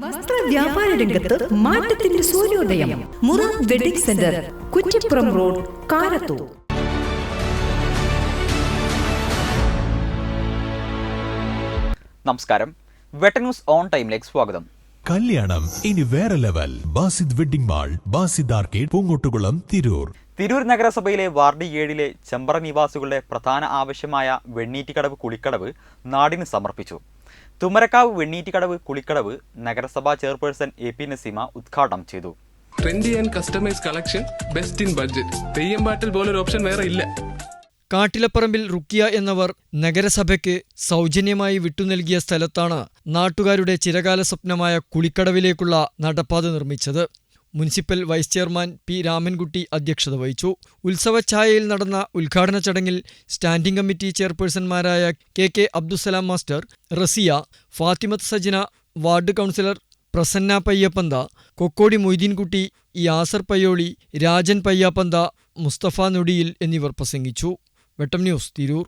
വസ്ത്ര വ്യാപാര രംഗത്ത് മാറ്റത്തിന്റെ സൂര്യോദയം. മുറ wedding centre Kuttippuram road Karathur. നമസ്കാരം. വെട്ട ന്യൂസ് ഓൺ ടൈമിലേക്ക് സ്വാഗതം. കല്യാണം ഇനി വേറെ level. Basid wedding mall Basid arcade Poongottukulam Tirur. Tirur നഗരസഭയിലെ വാർഡ് ഏഴിലെ ചെമ്പറ നിവാസികളുടെ പ്രധാന ആവശ്യമായ വെണ്ണീറ്റിക്കടവ് കുളിക്കടവ് നാടിന് സമർപ്പിച്ചു. തുമരക്കാവ് വെണ്ണീറ്റിക്കടവ് കുളിക്കടവ് നഗരസഭാ ചെയർപേഴ്സൺ എ പി നസീമ ഉദ്ഘാടനം ചെയ്തു. Trendy and customise collection best in budget Theyyam പാട്ടിൽ പോലൊരു ഓപ്ഷൻ വേറെ ഇല്ല. കാട്ടിലപ്പറമ്പിൽ റുക്കിയ എന്നവർ നഗരസഭയ്ക്ക് സൗജന്യമായി വിട്ടുനൽകിയ സ്ഥലത്താണ് നാട്ടുകാരുടെ ചിരകാല സ്വപ്നമായ കുളിക്കടവിലേക്കുള്ള നടപ്പാത നിർമ്മിച്ചത്. Municipal vice chairman P Ramankutty അധ്യക്ഷത വഹിച്ചു. ഉത്സവഛായയിൽ നടന്ന ഉദ്ഘാടന ചടങ്ങിൽ standing committee ചെയർപേഴ്സൺമാരായ K K Abdussalam master Raziya Fathimath Sajina ward councillor Prasanna Payyappantha Kokkodi Moideenkutty Yasar Payyoli Rajan Payyappantha Musthafa Nodiyil എന്നിവർ പ്രസംഗിച്ചു. വെട്ടം ന്യൂസ് തിരൂർ.